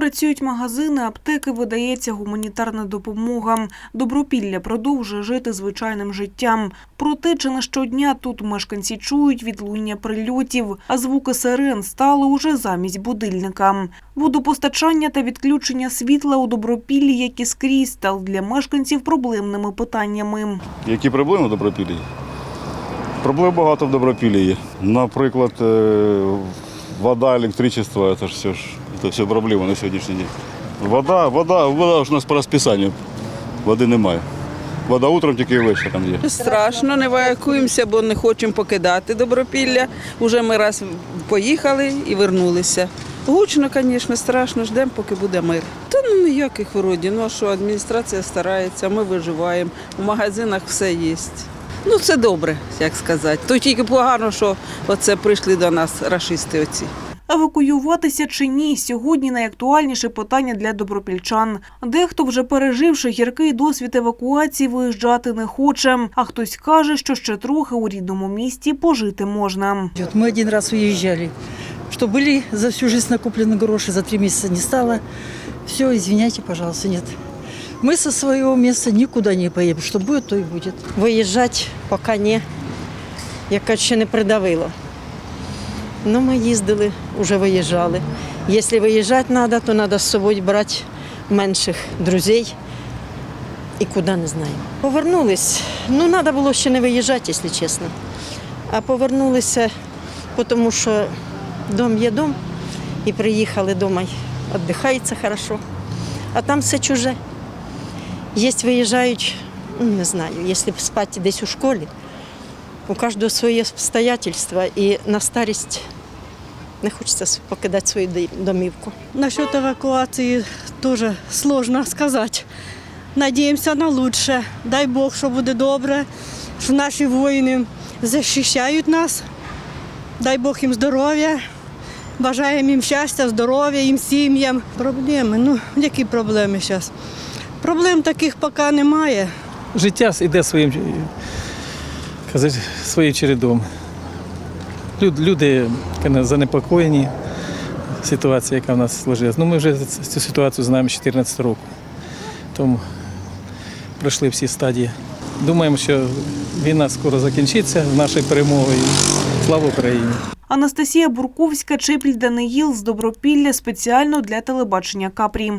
працюють магазини, аптеки, видається гуманітарна допомога. Добропілля продовжує жити звичайним життям. Проте чи не щодня тут мешканці чують відлуння прильотів, а звуки сирен стали уже замість будильника. Водопостачання та відключення світла у Добропіллі, як і скрізь, стали для мешканців проблемними питаннями. Які проблеми в Добропіллі? Проблем багато в Добропіллі є. Наприклад, е, вода, електричество це ж все ж це все проблема на сьогоднішній день. Вода, вода, вода у нас по розписанню. Води немає. Вода утром тільки вечором є. Страшно, не евакуємося, бо не хочемо покидати Добропілля. Уже ми раз поїхали і вернулися. Гучно, звісно, страшно, ждемо, поки буде мир. Та ну ніяких вроді. Ну що, адміністрація старається, ми виживаємо. У магазинах все є. Ну, це добре, як сказати. То тільки погано, що оце прийшли до нас рашисти оці Евакуюватися чи ні – сьогодні найактуальніше питання для добропільчан. Дехто, вже переживши гіркий досвід евакуації, виїжджати не хоче, а хтось каже, що ще трохи у рідному місті пожити можна. Вот Мы один раз уезжали, что были за всю жизнь накоплены гроши, за три месяца не стало. Все, извиняйте, пожалуйста, нет. Мы со своего места никуда не поедем. Что будет, то и будет. Виїжджати поки ні, яка ще не придавило. Ну, ми їздили, вже виїжджали. Якщо виїжджати треба, то треба з собою брати менших друзей і куди не знаю. Повернулись. Ну, треба було ще не виїжджати, якщо чесно. А повернулися, тому що дом є дом, і приїхали вдома, віддихається хорошо. А там все чуже. Є виїжджають, ну, не знаю, якщо спати десь у школі, у кожного своє обстоятельства, і на старість не хочеться покидати свою домівку. Насчет эвакуации тоже сложно сказать. Надіємося на лучше. Дай Бог, що буде добре, що наші воїни захищають нас. Дай Бог їм здоров'я. Бажаємо їм щастя, здоров'я, їм сім'ям. Проблеми. Ну, які проблеми зараз? Проблем таких поки немає. життя йде своїм, казати, своїм чередом. Люд- Люди занепокоєні ситуацією, яка в нас сложилась. Ну, ми вже цю ситуацію знаємо з 2014 року. Тому пройшли всі стадії. Думаємо, що війна скоро закінчиться нашою перемогою. Слава Україні! Анастасія Бурковська, Чепіль Даниїл з Добропілля спеціально для телебачення Капрі.